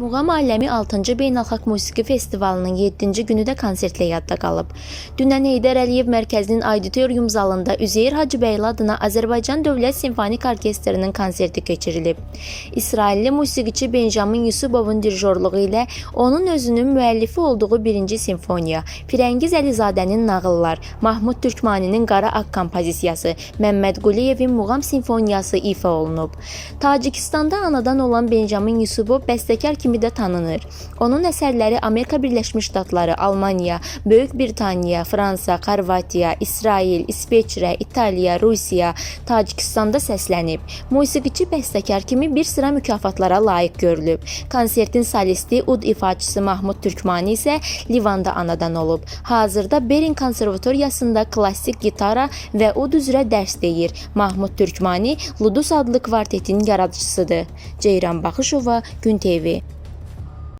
Muğam Aləmi 6-cı Beynəlxalq Musiqi Festivalının 7-ci günü də konsertlə yadda qalıb. Dünən Heydər Əliyev Mərkəzinin auditorium zalında Üzeyir Hacıbəyli adına Azərbaycan Dövlət Simfonik Orkestrinin konserti keçirilib. İsrailli musiqiçi Benjamin Yusubovun dirijorluğu ilə onun özünün müəllifi olduğu 1-ci simfoniya, Firəngiz Əlizadənin nağıllar, Mahmud Türkmaninin Qara Ağ kompozisiyası, Məmməd Quliyevin Muğam simfoniyası ifa olunub. Tacikistanda anadan olan Benjamin Yusubov bəstəkar kimi də tanınır. Onun əsərləri Amerika Birləşmiş Ştatları, Almaniya, Böyük Britaniya, Fransa, Xorvatiya, İsrail, İsveçrə, İtaliya, Rusiya, Tacikistanda səslənib. Musiqiçi bəstəkar kimi bir sıra mükafatlara layiq görülüb. Konsertin solisti, ud ifaçısı Mahmud Türkmani isə Livanda anadan olub. Hazırda Berin Konservatoriyasında klassik gitara və ud üzrə dərs deyir. Mahmud Türkmani Ludus adlı kvartetin yaradıcısıdır. Ceyran Baxışova, Gün TV